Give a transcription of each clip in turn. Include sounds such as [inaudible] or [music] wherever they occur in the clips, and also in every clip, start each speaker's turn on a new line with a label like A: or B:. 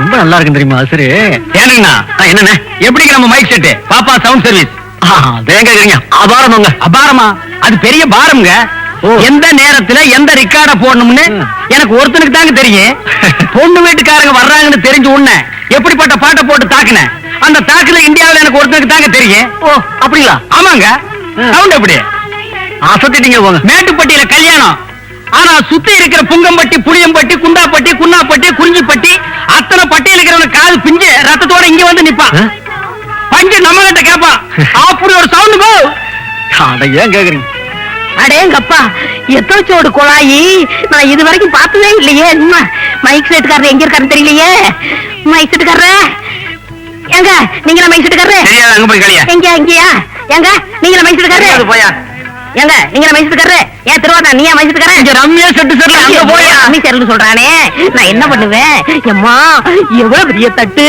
A: ரொம்ப நல்லா இருக்கு தெரியுமா சரி
B: ஏனுங்கண்ணா என்னண்ணே? எப்படி நம்ம மைக் செட்டு பாப்பா சவுண்ட் சர்வீஸ்
A: அதையும் கேக்குறீங்க அபாரமாங்க
B: அபாரமா அது பெரிய பாரம்ங்க.
A: ஓ.
B: எந்த நேரத்துல எந்த ரெக்கார்ட போடணும்னு. எனக்கு ஒருத்தனுக்கு தாங்க தெரியும். [laughs] பொண்ணு வீட்டுக்காரங்க வர்றாங்கன்னு தெரிஞ்ச உடனே எப்படிப்பட்ட பாட்டை போட்டு தாக்குனேன். அந்த தாக்குல இந்தியாவுல எனக்கு ஒருத்தனுக்கு தாங்க தெரியும்.
A: ஓ அப்படிங்களா?
B: ஆமாங்க. சவுண்ட் எப்படி?
A: அசத்திட்டீங்க போங்க.
B: மேட்டுப்பட்டியில கல்யாணம். ஆனா சுத்தி இருக்கிற புங்கம்பட்டி புளியம்பட்டி குண்டாப்பட்டி குன்னாப்பட்டி குறிஞ்சிப்பட்டி அத்தனை பட்டியல் இருக்கிறவன காது பிஞ்சு ரத்தத்தோட இங்க வந்து நிப்பான்? பஞ்சு நம்ம கிட்ட கேப்பான் அப்படி ஒரு சவுண்ட் போ.
A: அட ஏன் கேக்குறீங்க?
C: அடேங்கப்பா எத்தோச்சோடு குழாயி நான் இது வரைக்கும் பார்த்ததே இல்லையே. என்ன மைக் செட்டுக்காரர் எங்க இருக்காருன்னு தெரியலையே. மைக் செட்டுக்காரர் எங்க நீங்களா மைக் செட்டுக்காரர் எங்க இங்கயா? எங்க நீங்களா மைக் செட்டுக்காரர்
B: போயா.
C: எங்க நீங்களா மைக் செட்டுக்காரர் ஏன் திருவாதா
B: இங்க
C: செட்டுக்காரர்
B: ரம்யா செட்டு சரில அங்க போயா?
C: அம்மி சேர்ந்து சொல்றானே. நான் என்ன பண்ணுவேன்? எம்மா எவ்வளவு பெரிய தட்டு?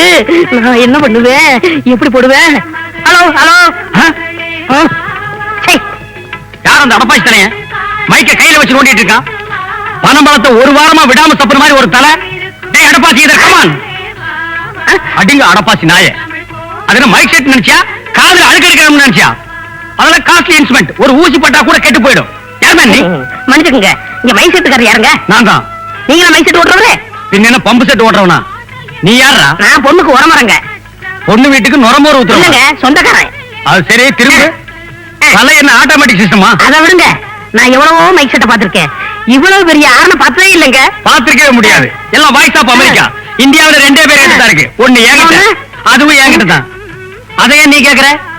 C: நான் என்ன பண்ணுவேன்? எப்படி போடுவேன்? Hello hello.
B: ஆ?
C: சை
B: யார் அந்த அடப்பாச்சி தலைய மைக்க கையில வச்சு ஓட்டிட்டு இருக்கான். பணம் பழத்தை ஒரு வாரமா விடாம தப்புற மாதிரி ஒரு தலை. டேய் அடப்பாச்சி இத கமான் அடிங்க அடப்பாச்சி நாய. அது மைக் செட் நினைச்சியா? காதுல அழுக்கு எடுக்கணும்னு நினைச்சியா? அதெல்லாம் காஸ்ட்லி இன்ஸ்ட்ருமெண்ட் ஒரு ஊசி பட்டா கூட கெட்டு போயிடும். யாருமே நீ
C: மன்னிச்சுக்கங்க இங்க மைக் செட்டுக்காரர் யாருங்க?
B: நான் தான்.
C: நீங்களா மைக் செட் ஓட்டுறவரே
B: பின்ன என்ன பம்பு செட் ஓட்டுறவனா? நீ யாரா
C: நான் பொண்ணுக்கு உரமரங்க
B: பொண்ணு வீட்டுக்கு நுரமோர் ஊத்துறவன்
C: இல்லங்க சொந்தக்காரன்.
B: அது சரி திரும்ப. தலை என்ன ஆட்டோமேட்டிக் சிஸ்டமா
C: அதை விடுங்க. நான் எவ்வளவோ மைக் செட்டை பார்த்திருக்கேன். இவ்வளவு பெரிய ஆரணை பார்த்ததே இல்லைங்க.
B: பாத்துருக்கவே முடியாது. எல்லாம் வாய்ஸ் ஆஃப் அமெரிக்கா இந்தியாவுல ரெண்டே பேர் தான் இருக்கு. ஒண்ணு என்கிட்ட? அதுவும் என்கிட்ட தான் அதையே நீ கேக்குற?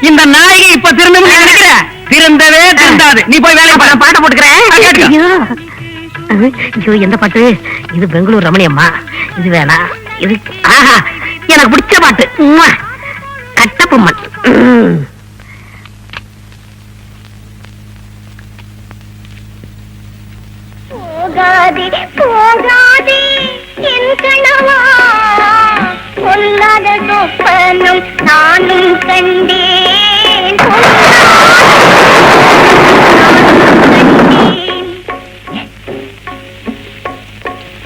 B: இந்த நாயகி இப்ப நினைக்கிற? திருந்தவே திருந்தாது. நீ போய் பாரு.
C: நான் பாட்டை போட்டுக்கிறேன். ஐயோ. எந்த பாட்டு? இது பெங்களூர் ரமணியம்மா. இது வேணாம் இது ஆஹா எனக்கு பிடிச்ச பாட்டு. உம்.
D: போகாதே போகாதே என் கணவா. பொல்லாத சொப்பனம் நானும் கண்டேன்.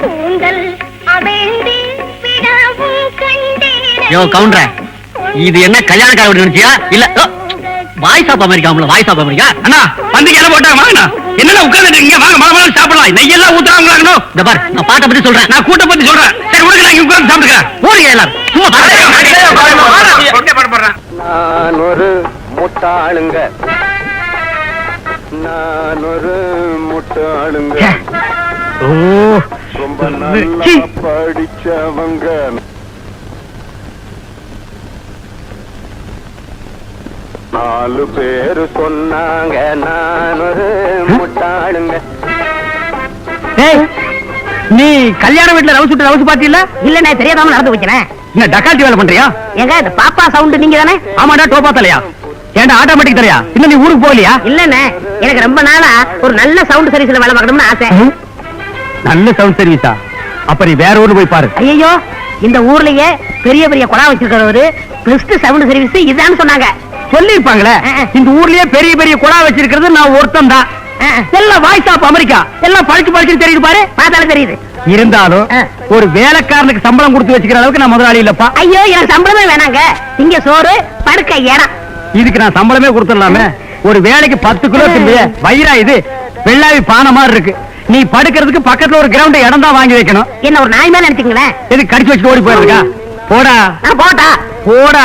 D: கூந்தல் அவிழ்ந்து விடவும் கண்டேன்
A: கவுண்டர இது என்ன கல்யாணக்கார வீடு நினைச்சியா? இல்ல voice of America voice of America?
B: அண்ணா வந்து என்ன போட்டா வாங்கண்ணா. என்னென்ன உட்கார்ந்துட்டு இருக்கீங்க? வாங்க மழை மழை சாப்பிடலாம். நெய்யெல்லாம் ஊத்துறாங்களாங்கண்ணோ.
A: இந்த பார் நான் பாட்டை பத்தி சொல்றேன்.
B: நான் கூட்ட பத்தி சொல்றேன். சரி உனக்கு நான் இங்க உட்கார்ந்து சாப்பிட்டுக்கிறேன்.
A: போறீங்க எல்லாரும் சும்மா பாருங்க.
E: நான் ஒரு முட்டாளுங்க. நான் ஒரு முட்டாளுங்க
A: ஓ.
E: ரொம்ப நல்லா. படிச்சவங்க. நாலு பேரு சொன்னாங்க நான் ஒரு முட்டாளுங்க.
B: ஏய், நீ கல்யாண வீட்டுல ரவுஸ் விட்டு ரவுஸ் பாத்தியில
C: இல்ல நான் தெரியாதாம நடந்து வைக்கிறேன்
B: என்ன டக்கால்ட்டி வேலை பண்றியா?
C: ஏங்க இந்த பாப்பா சவுண்ட் நீங்க தானே
B: ஆமாடா டோப்பா தலையா? ஏன்டா ஆட்டோமேட்டிக் தலையா? இன்னும் நீ ஊருக்கு போகலையா?
C: இல்லண்ணே எனக்கு ரொம்ப நாளா ஒரு நல்ல சவுண்ட் சர்வீஸ்ல வேலை பார்க்கணும்னு ஆசை.
B: நல்ல சவுண்ட் சர்வீஸா அப்ப நீ வேற ஊர்ல போய் பாரு.
C: ஐயோ இந்த ஊர்லயே பெரிய பெரிய குழா வச்சிருக்கிறவரு பெஸ்ட் சவுண்ட் சர்வீஸ் இதான்னு சொன்னாங்க.
B: சொல்லிருப்பாங்களே. இந்த ஊர்லயே பெரிய பெரிய குழா வச்சிருக்கிறது நான் ஒருத்தன் தான். எல்லாம் வாய்ஸ் ஆஃப் அமெரிக்கா எல்லாம் படிச்சு படிச்சு தெரியுது பாரு.
C: பார்த்தாலும் தெரியுது.
B: இருந்தாலும். ஒரு வேலைக்காரனுக்கு சம்பளம் கொடுத்து வச்சுக்கிற அளவுக்கு நான் முதலாளி இல்லப்பா.
C: ஐயோ எனக்கு சம்பளமே வேணாங்க. இங்க சோறு படுக்க இடம்
B: இதுக்கு நான் சம்பளமே கொடுத்துடலாமே. ஒரு வேலைக்கு பத்து கிலோ திம்பிய வயிறா இது? வெள்ளாவி பானை மாதிரி இருக்கு. நீ படுக்கிறதுக்கு பக்கத்துல ஒரு கிரவுண்ட் இடம் தான் வாங்கி வைக்கணும்.
C: என்ன ஒரு நாய் மேல நினைச்சீங்களேன்
B: எது கடிச்சு வச்சு ஓடி போயிருக்கா? போடா.
C: போட்டா.
B: போடா.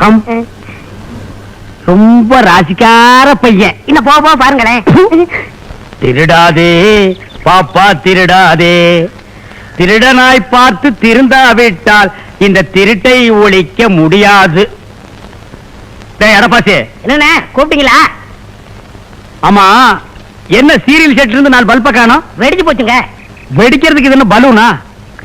B: come. ரொம்ப ராசிக்கார பையன்.
C: இன்னும் போக போக பாருங்களேன்.
B: திருடாதே பாப்பா திருடாதே. திருடனாய் பார்த்து திருந்தாவிட்டால் இந்த திருட்டை ஒழிக்க முடியாது. டேய் எடப்பாசி
C: என்னண்ணே கூப்பிட்டீங்களா?
B: ஆமா என்ன சீரியல் செட் இருந்து நாலு பல்ப காணோம்?
C: வெடிச்சு போச்சுங்க.
B: வெடிக்கிறதுக்கு இது என்ன பலூனா?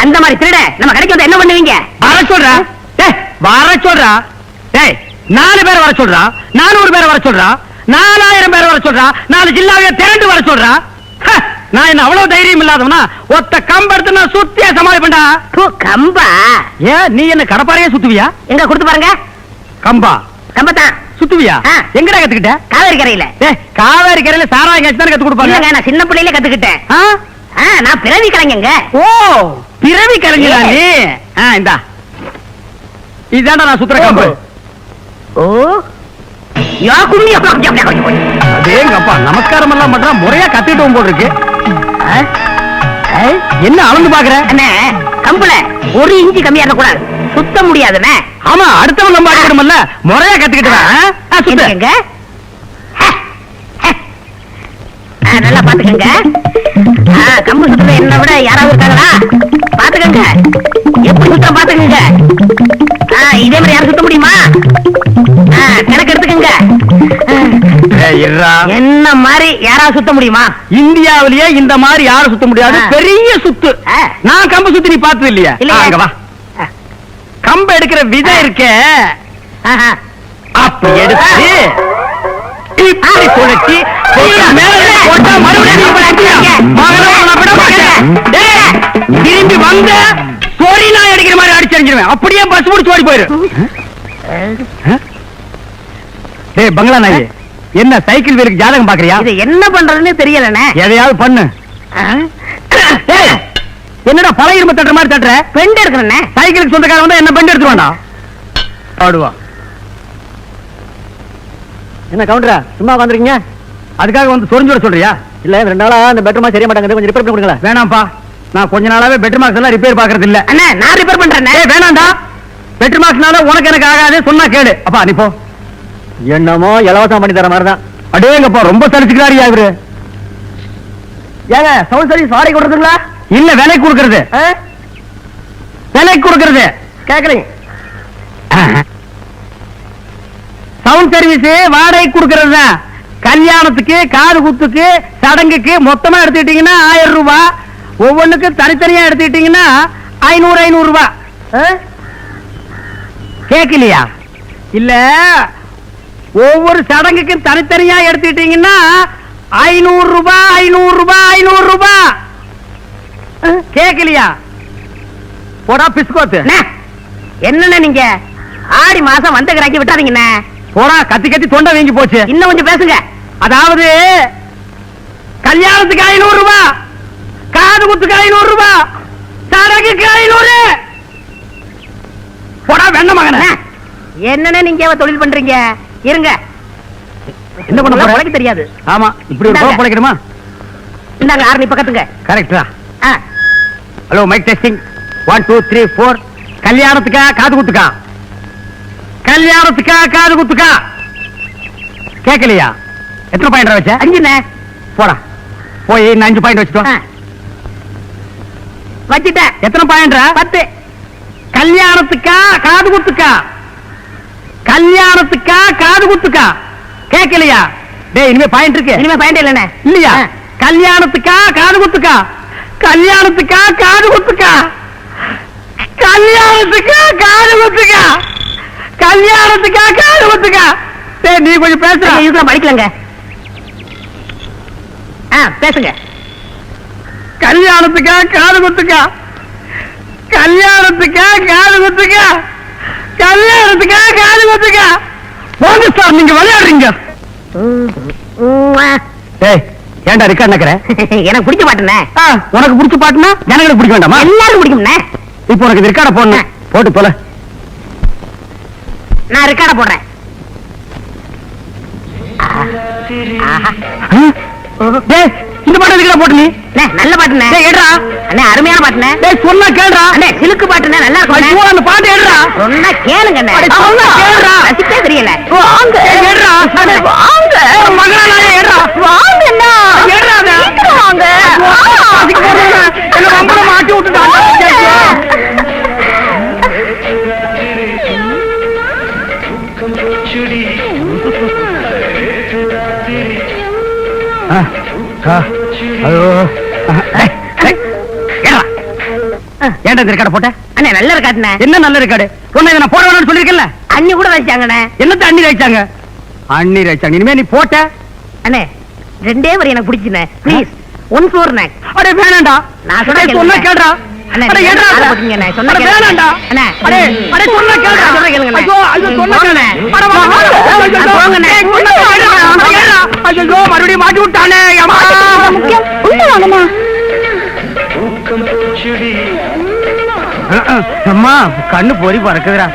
C: அந்த மாதிரி திருட நம்ம கடைக்கு வந்து என்ன பண்ணுவீங்க?
B: வர சொல்றா. டேய் வர சொல்றா. டேய் நாலு பேர் வர சொல்றா. நானூறு பேர் வர சொல்றா. நாலாயிரம் பேர் வர சொல்றா. நாலு ஜில்லாவே திரண்டு வர சொல்றா. நான் என்ன அவ்வளவு தைரியம் இல்லாதவனா? ஒத்த கம்பெடுத்து நான் சுத்தியா சமாளிப்பேன்டா.
C: கம்பா?
B: ஏன் நீ என்ன கடப்பாறையே சுத்துவியா?
C: எங்க கொடுத்து பாருங்க.
B: கம்பா.
C: கம்பத்தான்.
B: சுத்துவியா. எங்கடா கத்துக்கிட்ட?
C: காவேரி கரையில.
B: காவேரி கரையில சாராயம் கட்சி தானே கத்து கொடுப்பாங்க
C: நான் சின்ன பிள்ளையில கத்துக்கிட்டேன். நான் பிறவி கலைஞங்க.
B: ஓ! பிறவி கலைஞரா நீ? இந்தா. இதாண்டா நான் சுத்துற கம்பு.
C: ஓ. யா கும்மி அப்பா
B: நமஸ்காரம் எல்லாம் பண்றா முறையா கத்துக்கிட்டு போல் இருக்கு? என்ன அளந்து பாக்குற?
C: அண்ணே கம்புல ஒரு இன்ச்சு கம்மியா இருக்க கூடாது சுத்த முடியாதுண்ணே.
B: ஆமா அடுத்தவன் நம்ம அடிக்கணும்ல முறையா கத்துக்கிட்டு வா, ஆ? ஆ, சுத்து.
C: எங்க நல்லா பாத்துக்கங்க. கம்பு சுத்துல என்ன விட யாராவது இருக்காங்களா? பாத்துக்கங்க. எப்படி சுத்தம் பாத்துக்கங்க. இதே மாதிரி யாரும் சுத்த முடியுமா? கணக்கு எடுத்துக்கங்க. என்ன மாதிரி யாராவது சுத்த முடியுமா?
B: இந்தியாவிலேயே இந்த மாதிரி யாரும் சுத்த முடியாது. பெரிய சுத்து. நான் கம்பு சுத்தி நீ பார்த்தது இல்லையா? வா.
C: ஆ,
B: கம்பு எடுக்கிற விதை இருக்கே.
C: ஆஹா.
B: அப்படி எடுத்து இப்படி சுழற்றி போட்டு மேல போட்டா மறுபடியும் திரும்பி வந்த சொறி நான் அடிக்கிற மாதிரி அடிச்சறிஞ்சிருவேன் அப்படியே பஸ் முடிச்சு ஓடி போயிரு. டேய் பங்களா நாயி என்ன சைக்கிள் வீலுக்கு ஜாதகம் பாக்குறியா
C: இது என்ன பண்றதுன்னு தெரியலண்ணே
B: எதையாவது பண்ணு. என்னடா பழைய இரும்பு தட்டுற மாதிரி தட்டுற?
C: பெண்டு எடுக்கணுண்ணே
B: சைக்கிளுக்கு சொந்தக்காரன் வந்தா என்ன பண்ணி எடுத்துருவாண்டா ஆடுவா. என்ன கவுண்டரா சும்மா உட்காந்துருக்கீங்க? அதுக்காக வந்து சொரிஞ்சு விட சொல்றியா? இல்ல ரெண்டு நாளா அந்த பெட்ரூமா சரியா மாட்டாங்க. கொஞ்சம் ரிப்பேர் பண்ணி கொடுங்களா வேணாம்ப்பா. நான் கொஞ்ச நாளாவே பெட்ரூம் மார்க்ஸ் எல்லாம் ரிப்பேர் பாக்குறது இல்ல
C: அண்ணே நான் ரிப்பேர்
B: ஏய் வேணாம்டா. பெட்ரூம் மார்க்ஸ்னால உனக்கு எனக்கு ஆகாது சொன்னா கேடு அப்பா நீ போ. என்னமோ இலவசம் பண்ணி தர மாதிரி தான் அடேங்கப்பா ரொம்ப சலிச்சுக்கிறாரியா இவரு. ஏங்க சவுண்ட் சர்வீஸ் வாடகை கொடுக்குறதுங்களா? இல்ல விலை கொடுக்கறது. விலை கொடுக்கறது. கேட்கலீங்க சவுண்ட் சர்வீஸ் வாடகை கொடுக்கறது தான் கல்யாணத்துக்கு காது குத்துக்கு சடங்குக்கு மொத்தமா எடுத்துக்கிட்டீங்கன்னா ஆயிரம் ரூபாய் ஒவ்வொன்றுக்கு தனித்தனியா எடுத்துக்கிட்டீங்கன்னா ஐநூறு ஐநூறு ரூபாய் கேட்கலையா? இல்ல ஒவ்வொரு சடங்குக்கும் தனித்தனியா எடுத்துக்கிட்டீங்கன்னா ஐநூறு ரூபாய் ஐநூறு ரூபாய் ஐநூறு ரூபாய் கேட்கலையா? போடா பிஸ்கோத்து.
C: என்னண்ணே நீங்க? ஆடி மாசம் வந்த கிராக்கி விட்டாதீங்கண்ணே.
B: போடா கத்தி கத்தி தொண்டை வீங்கி போச்சு.
C: இன்னும் கொஞ்சம் பேசுங்க.
B: அதாவது கல்யாணத்துக்கு ஐநூறு ரூபாய் காது குத்துக்கு ஐநூறு ரூபாய் சடங்குக்கு ஐநூறு. போடா வெண்ண மகன.
C: என்னண்ணே நீங்க தொழில் பண்றீங்க? இருங்க.
B: என்ன பண்ண போற?
C: உனக்கு தெரியாது.
B: ஆமா இப்படி ஒரு பிழைக்கணுமா
C: இந்தாங்க ஆரணி பக்கத்துங்க.
B: கரெக்டா hello mike testing one two three four கல்யாணத்துக்கா காது குத்துக்கா? கல்யாணத்துக்கா காது குத்துக்கா? கேட்கலையா? எத்தனை பாயிண்ட் வச்ச?
C: அஞ்சுண்ணே
B: போடா. போய் இன்னும் அஞ்சு பாயிண்ட் வச்சுட்டு
C: ஆ,
B: வா.
C: வச்சிட்டேன்.
B: எத்தனை பாயிண்ட்ரா
C: பத்து.
B: கல்யாணத்துக்கா காது குத்துக்கா? கல்யாணத்துக்கா காது குத்துக்கா? கேட்கலையா டேய் இனிமே பாயிண்ட் இருக்கு.
C: இனிமே பாயிண்ட் இல்லண்ணே.
B: இல்லையா. கல்யாணத்துக்கா காது குத்துக்கா? கல்யாணத்துக்கா காது குத்துக்கா? கல்யாணத்துக்கா காது குத்துக்கா? கல்யாணத்துக்கா காது குத்துக்கா? டேய் நீ கொஞ்சம் பேசுற
C: இதுக்கு படிக்கலங்க. பேசுங்க.
B: கல்யாணத்துக்கா காது குத்துக்கா கல்யாணத்துக்கா காது குத்துக்கா கல்யாணத்துக்கா காது குத்துக்கா போங்க சார் நீங்க விளையாடுறீங்க. ஏன்டா இருக்கா நக்கற
C: எனக்கு பிடிச்ச பாட்டுண்ணே.
B: உனக்கு பிடிச்ச பாட்டுனா ஜனங்களுக்கு பிடிக்க வேண்டாமா?
C: எல்லாருக்கும் பிடிக்கும்ண்ணே.
B: இப்போ உனக்கு ரெக்கார்ட போடணும். போட்டு போல
C: நான் ரெக்கார்ட போடுறேன்.
B: இந்த பாட்டு எதுக்குடா போட்டு நீ?
C: நல்ல பாட்டுண்ணே.
B: டேய் எடுறா.
C: அண்ணே அருமையான பாட்டுண்ணே.
B: டேய் சொன்னா கேளுடா.
C: அண்ணே சிலுக்கு பாட்டுண்ணே நல்லா
B: ஐயோ
C: இருக்கும்
B: அந்த பாட்டு எடுறா.
C: சொன்னா கேளுங்க அண்ணே.
B: அட, சொன்னா கேளுடா.
C: ரசிக்கவே தெரியல.
B: வாங்க. எடுறா.
C: அண்ணே, வாங்க.
B: மகனா நான் எடுறா.
C: வாங்க அண்ணா.
B: எடுறா.
C: சீக்கிரம் வாங்க.
B: அதுக்கு போறேன். என்ன வம்புல மாட்டி விட்டுட்டான். ஆ, ஏன்டா இந்த ரெக்கார்ட போட்ட?
C: அண்ணே நல்ல இருக்காட்டுண்ணே
B: என்ன நல்ல ரெக்கார்டு? உன்னை நான் போட வேணாம்னு சொல்லிருக்கேன்ல
C: அண்ணி கூட வச்சாங்கண்ணே
B: என்னத்த அண்ணி வச்சாங்க அண்ணி வச்சாங்க இனிமே நீ போட்ட?
C: அண்ணே ரெண்டே வரி எனக்கு பிடிச்சுண்ணே ப்ளீஸ் ஒன்
B: வேணாம்டா
C: நான்
B: அடே, கேளுடா.
C: நான்
B: சொன்னா
C: போங்கண்ணே.
B: மறுபடியும் மாட்டி விட்டானே. அம்மா. கண்ணு பொறி பறக்குதுடா.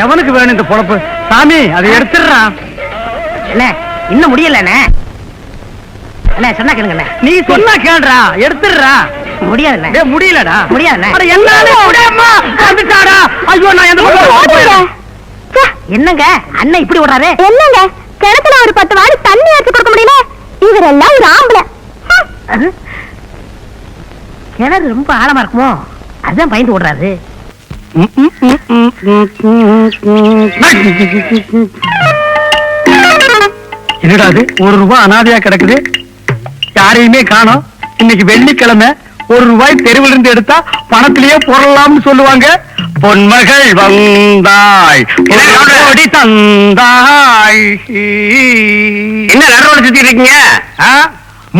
B: எவனுக்கு வேணும் இந்த பொழப்பு? சாமி அதை எடுத்துடுறா.
C: அண்ணே இன்னும் முடியலண்ணே அண்ணே. சொன்னா கேளுங்கண்ணே
B: நீ சொன்னா கேளுடா. எடுத்துடுறா.
C: முடியாதுண்ணே.
B: டேய், முடியலடா. போயிடுறேன்.
C: என்னங்க? அண்ணன் இப்படி விடுறாரு
D: என்னங்க? கிணத்துல ஒரு பத்து வாடி தண்ணி எடுத்து கொடுக்க முடியல? இவரெல்லாம் ஒரு ஆம்பளை.
C: கிணறு ரொம்ப ஆழமா இருக்குமோ? அதான் பயந்து விடுறாரு
B: என்னடா அது ஒரு ரூபாய் அனாதையா கிடக்குது. யாரையுமே காணோம். இன்னைக்கு வெள்ளிக்கிழமை. ஒரு ரூபாய் தெருவில் இருந்து எடுத்தா பணத்திலேயே பொருளாம்னு சொல்லுவாங்க. பொன்மகள் வந்தாய் கோடி தந்தாய். என்ன நடுவோட சுத்திட்டு இருக்கீங்க?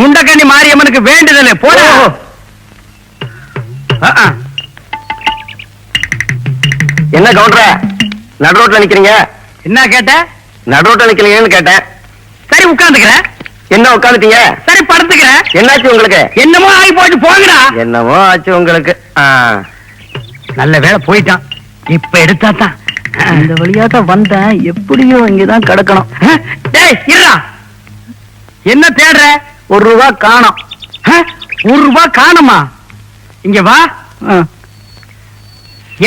B: முண்டக்கண்ணி மாரியம்மனுக்கு வேண்டுதல் போட.
E: என்ன கவுண்டர நடுரோட்ல நிக்கிறீங்க?
B: என்ன கேட்ட?
E: நடுரோட்ல நிக்கிறீங்கன்னு கேட்டேன்.
B: சரி உட்கார்ந்துக்கிறேன்
E: என்ன உட்காந்துட்டீங்க?
B: சரி படுத்துக்கிறேன்.
E: என்னாச்சு உங்களுக்கு?
B: என்னமோ ஆகி போச்சு போங்கடா.
E: என்னமோ ஆச்சு உங்களுக்கு.
B: நல்ல வேலை போயிட்டான். இப்ப எடுத்தா தான். இந்த வழியா தான் வந்தேன். எப்படியோ இங்கதான் கிடக்கணும். டேய் இருடா. என்ன தேடுற? ஒரு ரூபா காணோம். ஒரு ரூபா காணுமா? இங்க வா.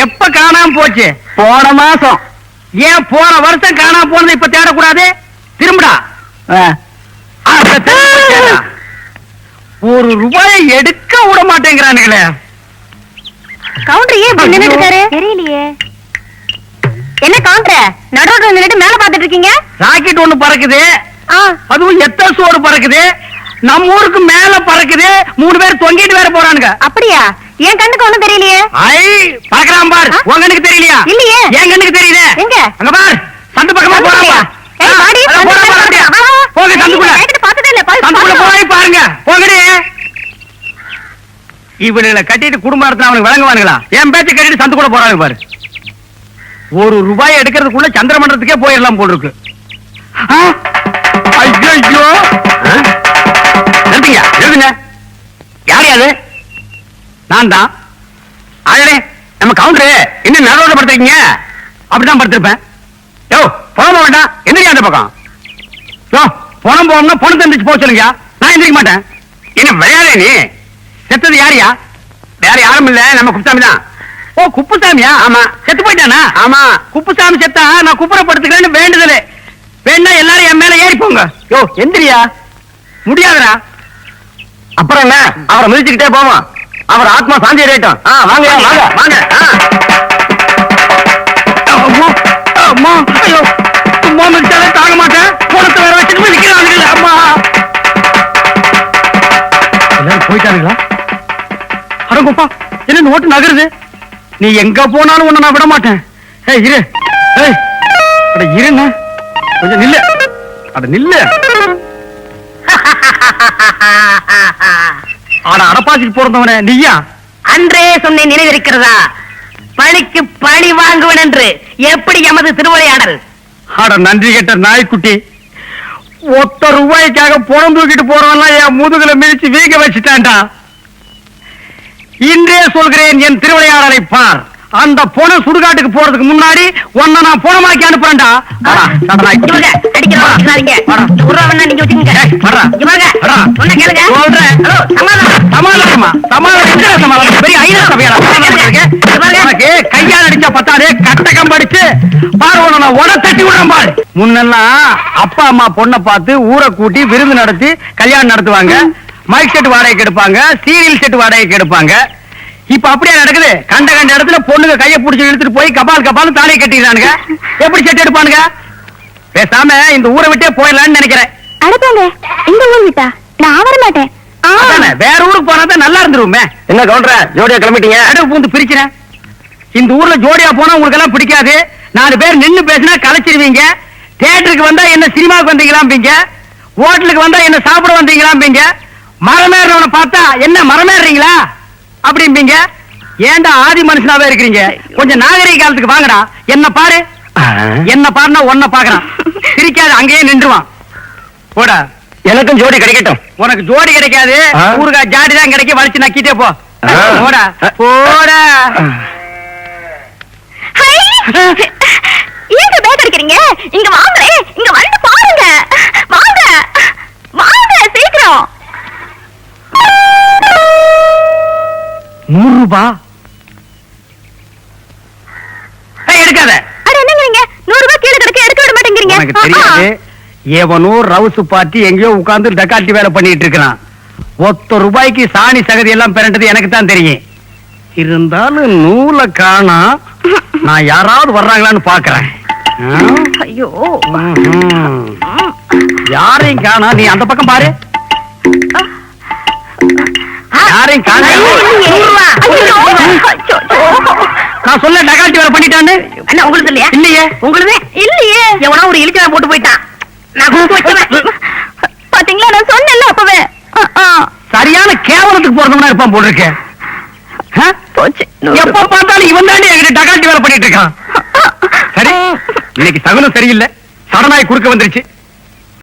B: எப்ப காணாம போச்சு? போன மாசம். ஏன் போன வருஷம் காணாம போனது இப்ப தேடக்கூடாது? திரும்புடா. ஒரு ரூபாயை எடுக்க விட மாட்டேங்கிறானுங்களே
D: கவுண்டர் ஏன் இப்படி நின்னுட்டு இருக்காரு? தெரியலையே. என்ன கவுண்டர்? நடுரோட்ல நின்னுட்டு மேல பாத்துட்டு இருக்கீங்க?
B: ராக்கெட் ஒண்ணு பறக்குது. அதுவும் எத்த சோறு பறக்குது. நம்ம ஊருக்கு மேல பறக்குது. மூணு பேர் தொங்கிட்டு வேற போறானுங்க.
D: அப்படியா? என் கண்ணுக்கு ஒண்ணும் தெரியலையே.
B: ஐ பறக்குறான் பார்? உன் கண்ணுக்கு தெரியலையா?
D: இல்லையே.
B: என் கண்ணுக்கு தெரியுது
D: எங்க?
B: அங்க பார். சந்து பக்கமா அப்படியே. போங்க சந்துக்குள்ள. சந்துக்குள்ள. போய் பாருங்க. போங்கடி. இவனுங்களை கட்டிட்டு குடும்பம் நடத்தின அவனுக்கு வழங்குவானுங்களா என் பேச்ச கட்டிட்டு கூட போறாங்க பாரு. ஒரு ரூபாய் எடுக்கிறதுக்குள்ள சந்திரமண்டலத்துக்கே போயிடலாம் போல் இருக்கு ஐயோ நிறுத்துங்க நிறுத்துங்க. யார் யாரு நான் தான். அழகே நம்ம கவுண்டரு இன்னும் நடுவோட படுத்துருக்கீங்க. அப்படிதான் படுத்திருப்பேன். யோ போக வேண்டாம். எந்திரிக்க அந்த பக்கம். யோ பணம் போகணும்னா பணம் தந்துச்சு போக சொல்லுங்க நான் எந்திரிக்க மாட்டேன். என்ன விளையாடே நீ? செத்தது யாரியா? வேற யாரும் இல்ல நம்ம குப்புசாமி தான். ஓ குப்புசாமியா? ஆமா. செத்து போயிட்டானா? ஆமா. குப்புசாமி செத்தா நான் குப்புறப்படுத்துக்கிறேன்னு வேண்டுதல். வேணா எல்லாரும் என் மேல ஏறி போங்க. யோ எந்திரியா? முடியாதுடா.
E: அப்புறம் என்ன? அவரை மிதிச்சுக்கிட்டே போவோம். அவர் ஆத்மா சாந்தி அடையட்டும். ஆ, வாங்க வாங்க வாங்க.
B: அம்மா ஐயோ. சும்மா மிதிச்சாலே தாங்க மாட்டேன். போனத்தை வேற வச்சுட்டு போய் நிக்கிறானுங்களே அம்மா. எல்லாரும் போயிட்டாருங்களா அடங்கப்பா என்ன இந்த ஓட்டு நகருது? நீ எங்க போனாலும் உன்னை நான் விட மாட்டேன் ஏய் இரு. ஏய் அட இருண்ணா. கொஞ்சம் நில்லு. அட நில்லு. அட அடப்பாச்சிக்கு பிறந்தவனே நீயா?
C: அன்றே சொன்னேன் நினைவிருக்கிறதா? பழிக்கு பழி வாங்குவன் என்று எப்படி எமது திருவிளையாடல்?
B: அட நன்றி கெட்ட நாய்க்குட்டி. ஒத்த ரூபாய்க்காக புறம் தூக்கிட்டு போறவன்லாம் என் முதுகுல மிதிச்சு வீங்க வச்சுட்டான்டா. இன்றே சொல்கிறேன் என் திருவிளையாடலை பார். அந்த பொண சுடுகாட்டுக்கு போறதுக்கு முன்னாடி உன்னை நான் புறமாக்கி அனுப்புறேன்டா. கையால் அடிச்சா பத்தாதே கட்டகம் படிச்சு பாரு நான் உட தட்டி விடுறேன் பாரு. முன்னெல்லாம் அப்பா அம்மா பொண்ணை பார்த்து ஊரை கூட்டி விருந்து நடத்தி கல்யாணம் நடத்துவாங்க. மைக் செட் வாடகைக்கு எடுப்பாங்க சீரியல் செட் வாடகைக்கு எடுப்பாங்க. இப்ப அப்படியே நடக்குது? கண்ட கண்ட இடத்துல பொண்ணுங்க கையை பிடிச்சி இழுத்துட்டு போய் கபால் கபால் தாலியை கட்டிடுறானுங்க எப்படி செட் எடுப்பானுங்க? பேசாம இந்த ஊரை விட்டே போயிடலாம்னு நினைக்கிறேன்.
D: அடப்பாங்க இந்த ஊர் விட்டா? நான் வர மாட்டேன்.
B: வேற ஊருக்கு போனா தான் நல்லா இருந்துருமே.
E: என்ன கவுண்டர ஜோடியா கிளம்பிட்டீங்க?
B: அடவு பூந்து பிரிக்கிறேன் இந்த ஊர்ல ஜோடியா போனா உங்களுக்கு எல்லாம் பிடிக்காது. நாலு பேர் நின்னு பேசினா கலைச்சிருவீங்க. தியேட்டருக்கு வந்தா என்ன சினிமாவுக்கு வந்தீங்களாம்பீங்க ஹோட்டலுக்கு வந்தா என்ன சாப்பிட வந்தீங்களாம்பீங்க மரமேறவனை பார்த்தா என்ன மரமேறீங்களா அப்படிம்பீங்க. ஏன்டா ஆதி மனுஷனாவே இருக்கிறீங்க? கொஞ்சம் நாகரிக காலத்துக்கு வாங்கடா. என்ன பாரு? என்ன பாருனா ஒன்ன பாக்குறான் சிரிக்காது அங்கேயே நின்றுவான். போடா.
E: எனக்கும் ஜோடி கிடைக்கட்டும்.
B: உனக்கு ஜோடி கிடைக்காது.
E: ஆ?
B: ஊருகா ஜாடி தான் கிடைக்க வலிச்சு நக்கிட்டே போ. போடா. போடா. உனக்கு தெரியாது. எவனோ ரவுசு பார்ட்டி எங்கேயோ உட்கார்ந்து டக்காட்டி வேலை பண்ணிட்டு இருக்கிறான். ஒத்த ரூபாய்க்கு சாணி சகதி எல்லாம் பிறண்டது எனக்கு தான் தெரியும். இருந்தாலும் நூலை காணா நான் யாராவது வர்றாங்களான்னு பாக்குறேன்?
D: ஐயோ.
B: யாரையும் காணா. நீ அந்த பக்கம் பாரு. யாரையும். நான் சொல்ல டகாட்டி வேலை பண்ணிட்டான்னு?
C: அண்ணா, உங்களுக்கு இல்லையா?
B: இல்லையே.
C: உங்களுக்கு
D: இல்லையே.
C: எவனா ஒரு இழிச்சவன் போட்டு போயிட்டான். நான்
D: பாத்தீங்களா? நான் சொன்னேன்ல அப்பவே.
B: சரியான கேவலத்துக்கு போறதுனா இருப்பான் ஆ?
D: போச்சு.
B: எப்ப பார்த்தாலும் இவன் தாண்டி என்கிட்ட டகாட்டி வேலை பண்ணிட்டு இருக்கான். சரி இன்னைக்கு சகுனம் சரியில்லை. சடனாய் குறுக்க வந்துருச்சு.